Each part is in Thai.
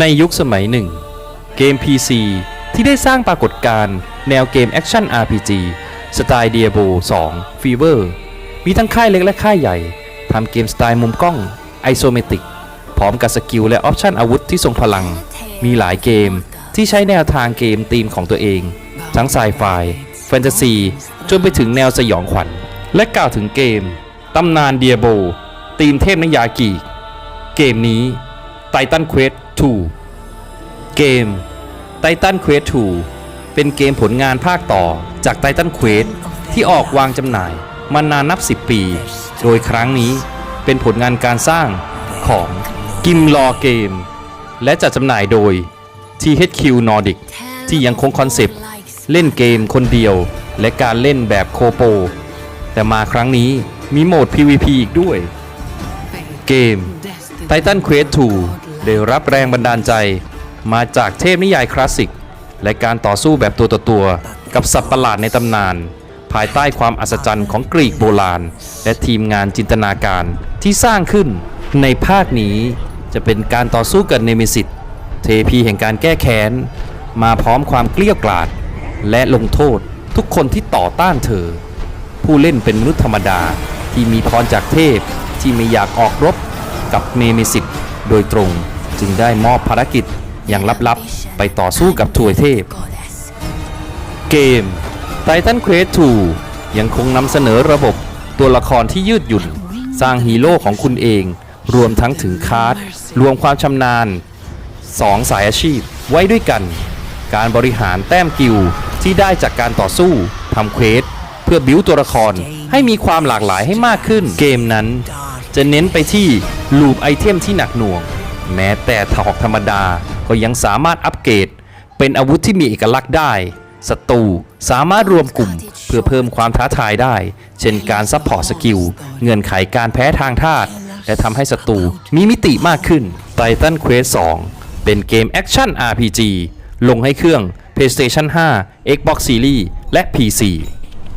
ในยุคสมัยหนึ่ง เกม PC ที่ได้สร้างปรากฏการณ์แนวเกมแอคชั่น RPG สไตล์ Diablo 2 Fever มีทั้งค่ายเล็กและค่ายใหญ่ทำเกมสไตล์มุมกล้องไอโซเมตริกพร้อมกับสกิลและออปชันอาวุธที่ทรงพลัง มีหลายเกมที่ใช้แนวทางเกมธีมของตัวเอง ทั้งไซไฟแฟนตาซี จนไปถึงแนวสยองขวัญ และกล่าวถึงเกมตำนานเดียโบธีมเทพนยากีเกมนี้ Titan Quest 2 เกม Titan Quest 2 เป็นเกมผลงานภาคต่อจาก Titan Quest ที่ออกวางจำหน่ายมานานนับ 10 ปี โดยครั้งนี้เป็นผลงานการสร้างของกิมลอเกม และจัดจำหน่ายโดย THQ Nordic ที่ยังคงคอนเซปต์ เล่นเกมคนเดียวและการเล่นแบบโคโป แต่มาครั้งนี้มีโหมด PVP อีกด้วย เกม Titan Quest 2 ได้รับแรงบันดาลใจ มาจากเทพนิยายคลาสสิก และการต่อสู้แบบตัวต่อตัว กับสัตว์ประหลาดในตำนาน ภายใต้ความอัศจรรย์ของกรีกโบราณ และทีมงานจินตนาการที่สร้างขึ้น ในภาคนี้จะเป็นการต่อสู้กับเนมิสิตเทพีแห่งการแก้แค้น มาพร้อมความเกลี้ยกล่อมและลงโทษทุกคนที่ต่อต้านเธอ ผู้เล่นเป็นมนุษย์ธรรมดาที่มีพรจากเทพที่ไม่อยากออกรบกับเนเมซิสโดยตรง จึงได้มอบภารกิจอย่างลับๆ ไปต่อสู้กับถวยเทพ เกม Titan Quest 2 ยังคงนำเสนอระบบตัวละครที่ยืดหยุ่น สร้างฮีโร่ของคุณเอง รวมทั้งถึงคาร์ดรวมความชำนาญ 2 สายอาชีพไว้ด้วยกัน การบริหารแต้มกิลที่ได้จากการต่อสู้ทำเควสเพื่อบิวตัวละครให้มีความหลากหลายให้มากขึ้น เกมนั้นจะเน้นไปที่ลูปไอเทมที่หนักหน่วง แม้แต่ถอกธรรมดาก็ยังสามารถอัปเกรด เป็นอาวุธที่มีเอกลักษณ์ได้ศัตรูสามารถรวมกลุ่มเพื่อเพิ่มความท้าทายได้ เช่นการซัพพอร์ตสกิลเงื่อนไขการแพ้ทางธาตุและทำให้ศัตรูมีมิติมากขึ้น Titan Quest 2 เป็นเกมแอคชั่น RPG ลงให้เครื่อง PlayStation 5 Xbox Series และ PC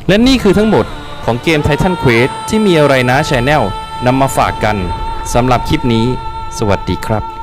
และนี่คือทั้งหมดของเกม Titan Quest ที่มีอะไรนะ Channel นำมาฝากกันสำหรับคลิปนี้ สวัสดีครับ